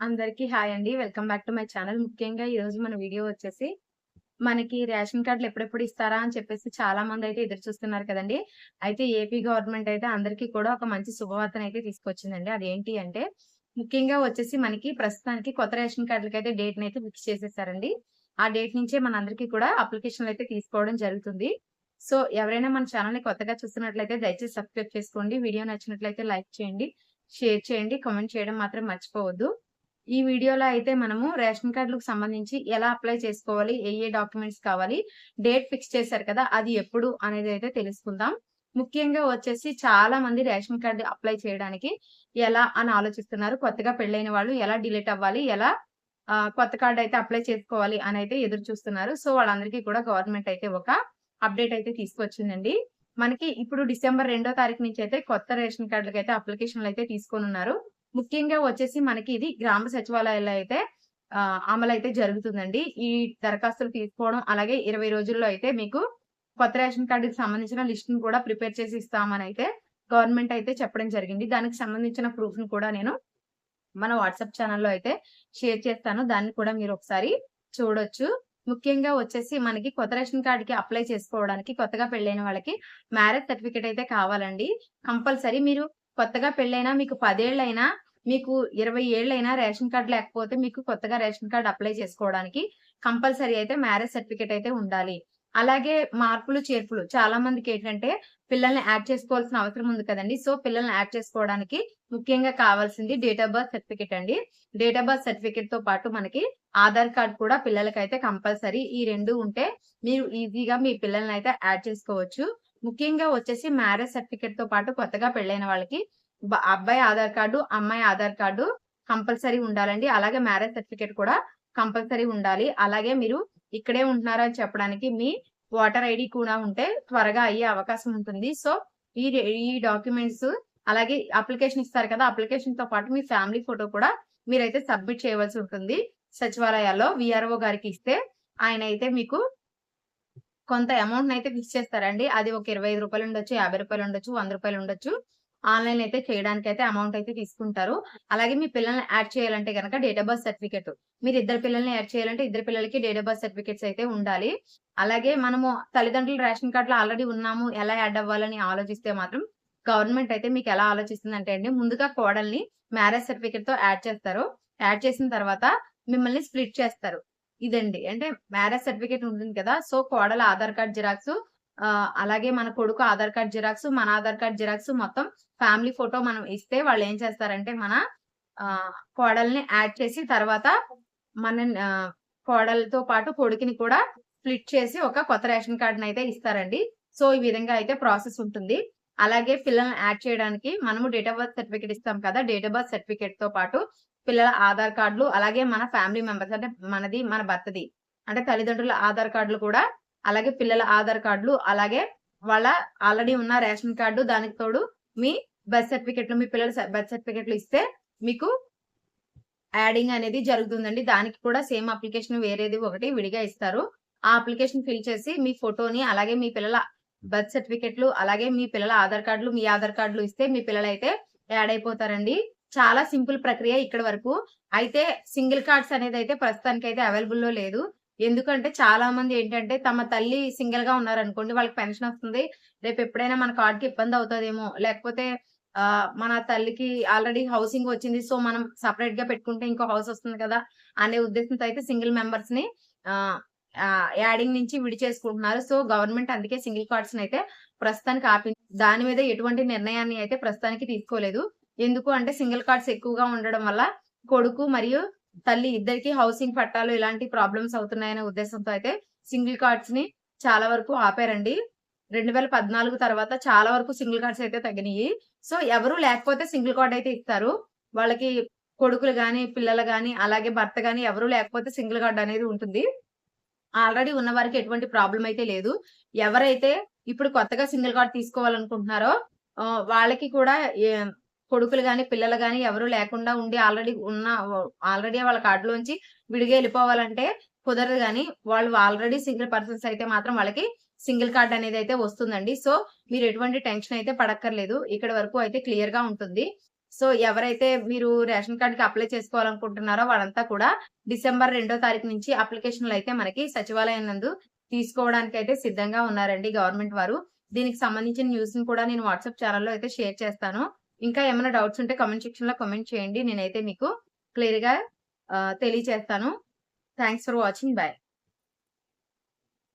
అందరికీ హాయ్ అండి. Welcome back to my channel. ముఖ్యంగా ఈరోజు మన వీడియో వచ్చేసి, మనకి రేషన్ కార్డులు ఎప్పుడెప్పుడు ఇస్తారా అని చెప్పేసి చాలా మందయితే ఎదురు చూస్తున్నారు కదండి అయితే ఏపీ గవర్నమెంట్ అయితే అందరికీ కూడా ఒక మంచి శుభవార్తనైతే తీసుకొచ్చిందండి. అదేంటి అంటే, ముఖ్యంగా వచ్చేసి మనకి ప్రస్తుతానికి కొత్త రేషన్ కార్డులకి అయితే డేట్ అయితే ఫిక్స్ చేసేసారండి. ఆ డేట్ నుంచే మనందరికీ కూడా అప్లికేషన్‌లయితే తీసుకోవడం జరుగుతుంది. సో, ఎవరైనా మన ఛానల్‌ని కొత్తగా చూస్తున్నట్లయితే దయచేసి సబ్స్క్రైబ్ చేసుకోండి. వీడియో నచ్చినట్లయితే లైక్ చేయండి, షేర్ చేయండి, కామెంట్ చేయడం మాత్రం మర్చిపోవద్దు. ఈ వీడియోలో అయితే మనము రేషన్ కార్డులకు సంబంధించి ఎలా అప్లై చేసుకోవాలి, ఏ ఏ డాక్యుమెంట్స్ కావాలి, డేట్ ఫిక్స్ చేశారు కదా! అది ఎప్పుడు అనేది అయితే తెలుసుకుందాం. ముఖ్యంగా వచ్చేసి చాలా మంది రేషన్ కార్డు అప్లై చేయడానికి ఎలా అని ఆలోచిస్తున్నారు. కొత్తగా పెళ్ళైన వాళ్ళు ఎలా డిలీట్ అవ్వాలి, ఎలా కొత్త కార్డు అయితే అప్లై చేసుకోవాలి అని అయితే ఎదురు చూస్తున్నారు. సో, వాళ్ళందరికీ కూడా గవర్నమెంట్ అయితే ఒక అప్డేట్ అయితే తీసుకొచ్చిందండి. మనకి ఇప్పుడు డిసెంబర్ రెండో తారీఖు నుంచి అయితే కొత్త రేషన్ కార్డులకు అయితే అప్లికేషన్లు అయితే తీసుకోనున్నారు. ముఖ్యంగా వచ్చేసి మనకి ఇది గ్రామ సచివాలయాల్లో అయితే అమలు అయితే జరుగుతుందండి. ఈ దరఖాస్తులు తీసుకోవడం అలాగే 20 రోజుల్లో అయితే మీకు కొత్త రేషన్ కార్డుకి సంబంధించిన లిస్ట్‌ని కూడా ప్రిపేర్ చేసి ఇస్తామని అయితే గవర్నమెంట్ అయితే చెప్పడం జరిగింది. దానికి సంబంధించిన ప్రూఫ్‌ని కూడా నేను మన వాట్సాప్ ఛానల్లో అయితే షేర్ చేస్తాను. దాన్ని కూడా మీరు ఒకసారి చూడొచ్చు. ముఖ్యంగా వచ్చేసి మనకి కొత్త రేషన్ కార్డుకి అప్లై చేసుకోవడానికి కొత్తగా పెళ్ళైన వాళ్ళకి మ్యారేజ్ సర్టిఫికేట్ అయితే కావాలండి. కంపల్సరీ మీరు కొత్తగా పెళ్ళైనా మీకు పదేళ్ళైనా మీకు ఇరవై ఏళ్ళైనా రేషన్ కార్డు లేకపోతే మీకు కొత్తగా రేషన్ కార్డు అప్లై చేసుకోవడానికి కంపల్సరీ అయితే మ్యారేజ్ సర్టిఫికేట్ అయితే ఉండాలి. అలాగే మార్పులు, చేర్పులు చాలా మందికేంటంటే పిల్లల్ని యాడ్ చేసుకోవాల్సిన అవసరం ఉంది కదండి సో, పిల్లల్ని యాడ్ చేసుకోవడానికి ముఖ్యంగా కావాల్సింది డేట్ ఆఫ్ బర్త్ సర్టిఫికేట్ అండి. డేట్ ఆఫ్ బర్త్ సర్టిఫికేట్తో పాటు మనకి ఆధార్ కార్డ్ కూడా పిల్లలకైతే కంపల్సరీ. ఈ రెండు ఉంటే మీరు ఈజీగా మీ పిల్లల్ని అయితే యాడ్ చేసుకోవచ్చు. ముఖ్యంగా వచ్చేసి మ్యారేజ్ సర్టిఫికేట్తో పాటు కొత్తగా పెళ్ళైన వాళ్ళకి అబ్బాయి ఆధార్ కార్డు, అమ్మాయి ఆధార్ కార్డు కంపల్సరీ ఉండాలండి. అలాగే మ్యారేజ్ సర్టిఫికేట్ కూడా కంపల్సరీ ఉండాలి. అలాగే మీరు ఇక్కడే ఉంటున్నారని చెప్పడానికి మీ ఓటర్ ఐడి కూడా ఉంటే త్వరగా అయ్యే అవకాశం ఉంటుంది. సో, ఈ ఈ డాక్యుమెంట్స్ అలాగే అప్లికేషన్ ఇస్తారు కదా! అప్లికేషన్తో పాటు మీ ఫ్యామిలీ ఫోటో కూడా మీరైతే సబ్మిట్ చేయవలసి ఉంటుంది. సచివాలయాల్లో విఆర్ఓ గారికి ఇస్తే ఆయన అయితే మీకు కొంత అమౌంట్‌నైతే ఫిక్స్ చేస్తారండి. అది ఒక ఇరవై ఐదు రూపాయలు ఉండొచ్చు, యాభై రూపాయలు ఉండొచ్చు, వంద రూపాయలు ఉండొచ్చు. ఆన్‌లైన్ అయితే చేయడానికి అయితే అమౌంట్ అయితే తీసుకుంటారు. అలాగే మీ పిల్లల్ని యాడ్ చేయాలంటే గనక డేట్ ఆఫ్ బర్త్ సర్టిఫికేట్. మీరు ఇద్దరు పిల్లల్ని యాడ్ చేయాలంటే ఇద్దరు పిల్లలకి డేట్ ఆఫ్ బర్త్ సర్టిఫికేట్స్ అయితే ఉండాలి. అలాగే మనము తల్లిదండ్రులు రేషన్ కార్డులో ఆల్రెడీ ఉన్నాము. ఎలా యాడ్ అవ్వాలని ఆలోచిస్తే మాత్రం గవర్నమెంట్ అయితే మీకు ఎలా ఆలోచిస్తుందంటే అండి ముందుగా కోడల్ని మ్యారేజ్ సర్టిఫికేట్‌తో యాడ్ చేస్తారు. యాడ్ చేసిన తర్వాత మిమ్మల్ని స్ప్లిట్ చేస్తారు. ఇదండి. అంటే మ్యారేజ్ సర్టిఫికేట్ ఉంటుంది కదా! సో, కోడల ఆధార్ కార్డ్ జిరాక్స్ అలాగే మన కొడుకు ఆధార్ కార్డ్ జిరాక్స్ మన ఆధార్ కార్డ్ జిరాక్స్ మొత్తం ఫ్యామిలీ ఫోటో మనం ఇస్తే వాళ్ళు ఏం చేస్తారంటే మన కోడల్ని యాడ్ చేసి తర్వాత మన కోడలతో పాటు కొడుకుని కూడా స్ప్లిట్ చేసి ఒక కొత్త రేషన్ కార్డ్‌నైతే ఇస్తారండి. సో, ఈ విధంగా అయితే ప్రాసెస్ ఉంటుంది. అలాగే పిల్లల్ని యాడ్ చేయడానికి మనము డేట్ ఆఫ్ బర్త్ సర్టిఫికేట్ ఇస్తాం కదా! డేట్ ఆఫ్ బర్త్ సర్టిఫికేట్తో పాటు పిల్లల ఆధార్ కార్డులు అలాగే మన ఫ్యామిలీ మెంబర్స్ అంటే మనది, మన భర్తది. అంటే తల్లిదండ్రుల ఆధార్ కార్డులు కూడా అలాగే పిల్లల ఆధార్ కార్డులు అలాగే వాళ్ళ ఆల్రెడీ ఉన్న రేషన్ కార్డు దానికి తోడు మీ బర్త్ సర్టిఫికెట్లు మీ పిల్లల బర్త్ సర్టిఫికెట్లు ఇస్తే మీకు యాడింగ్ అనేది జరుగుతుందండి. దానికి కూడా సేమ్ అప్లికేషన్ వేరేది ఒకటి విడిగా ఇస్తారు. ఆ అప్లికేషన్ ఫిల్ చేసి మీ ఫోటోని అలాగే మీ పిల్లల బర్త్ సర్టిఫికేట్‌లు అలాగే మీ పిల్లల ఆధార్ కార్డులు మీ ఆధార్ కార్డులు ఇస్తే మీ పిల్లలు అయితే యాడ్ అయిపోతారండి. చాలా సింపుల్ ప్రక్రియ ఇక్కడ వరకు. అయితే సింగిల్ కార్డ్స్ అనేది అయితే ప్రస్తుతానికి అయితే అవైలబుల్‌లో లేదు. ఎందుకంటే చాలా మంది ఏంటంటే తమ తల్లి సింగిల్గా ఉన్నారనుకోండి వాళ్ళకి పెన్షన్ వస్తుంది. రేపు ఎప్పుడైనా మన కార్డ్‌కి ఇబ్బంది అవుతుందేమో లేకపోతే మన తల్లికి ఆల్రెడీ హౌసింగ్ వచ్చింది. సో, మనం సపరేట్గా పెట్టుకుంటే ఇంకో హౌస్ వస్తుంది కదా! అనే ఉద్దేశంతో అయితే సింగిల్ మెంబర్స్‌ని ని యాడింగ్ నుంచి విడి చేసుకుంటున్నారు సో, గవర్నమెంట్ అందుకే సింగిల్ కార్డ్స్‌నైతే ప్రస్తుతానికి ఆపి దాని మీద ఎటువంటి నిర్ణయాన్ని అయితే ప్రస్తుతానికి తీసుకోలేదు. ఎందుకు అంటే సింగిల్ కార్డ్స్ ఎక్కువగా ఉండడం వల్ల కొడుకు మరియు తల్లి ఇద్దరికి హౌసింగ్ పట్టాలు ఇలాంటి ప్రాబ్లమ్స్ అవుతున్నాయనే ఉద్దేశంతో అయితే సింగిల్ కార్డ్స్ని చాలా వరకు ఆపారండి. 2014 తర్వాత చాలా వరకు సింగిల్ కార్డ్స్ అయితే తగ్గినాయి సో, ఎవరు లేకపోతే సింగిల్ కార్డ్ అయితే ఇస్తారు. వాళ్ళకి కొడుకులు గాని, పిల్లలు గాని అలాగే భర్త గాని ఎవరు లేకపోతే సింగిల్ కార్డ్ అనేది ఉంటుంది. ఆల్రెడీ ఉన్న వారికి ఎటువంటి ప్రాబ్లం అయితే లేదు. ఎవరైతే ఇప్పుడు కొత్తగా సింగిల్ కార్డ్ తీసుకోవాలనుకుంటున్నారో వాళ్ళకి కూడా కొడుకులు కానీ పిల్లలు కానీ ఎవరు లేకుండా ఉండి ఆల్రెడీ ఉన్న ఆల్రెడీ వాళ్ళ కార్డులోంచి విడిగా వెళ్ళిపోవాలంటే కుదరదు కానీ వాళ్ళు ఆల్రెడీ సింగిల్ పర్సన్స్ అయితే మాత్రం వాళ్ళకి సింగిల్ కార్డ్ అనేది అయితే వస్తుందండి. సో మీరు ఎటువంటి టెన్షన్ అయితే పడక్కర్లేదు. ఇక్కడ వరకు అయితే క్లియర్గా ఉంటుంది. సో ఎవరైతే మీరు రేషన్ కార్డుకి అప్లై చేసుకోవాలనుకుంటున్నారో వాళ్ళంతా కూడా డిసెంబర్ రెండో తారీఖు నుంచి అప్లికేషన్లు అయితే మనకి సచివాలయం నందు తీసుకోవడానికి అయితే సిద్ధంగా ఉన్నారండి గవర్నమెంట్ వారు. దీనికి సంబంధించిన న్యూస్ని కూడా నేను వాట్సాప్ ఛానల్లో అయితే షేర్ చేస్తాను. ఇంకా ఏమైనా డౌట్స్ ఉంటే కమెంట్ సెక్షన్లో కమెంట్ చేయండి. నేనైతే మీకు క్లియర్గా తెలియచేస్తాను. Thanks for watching bye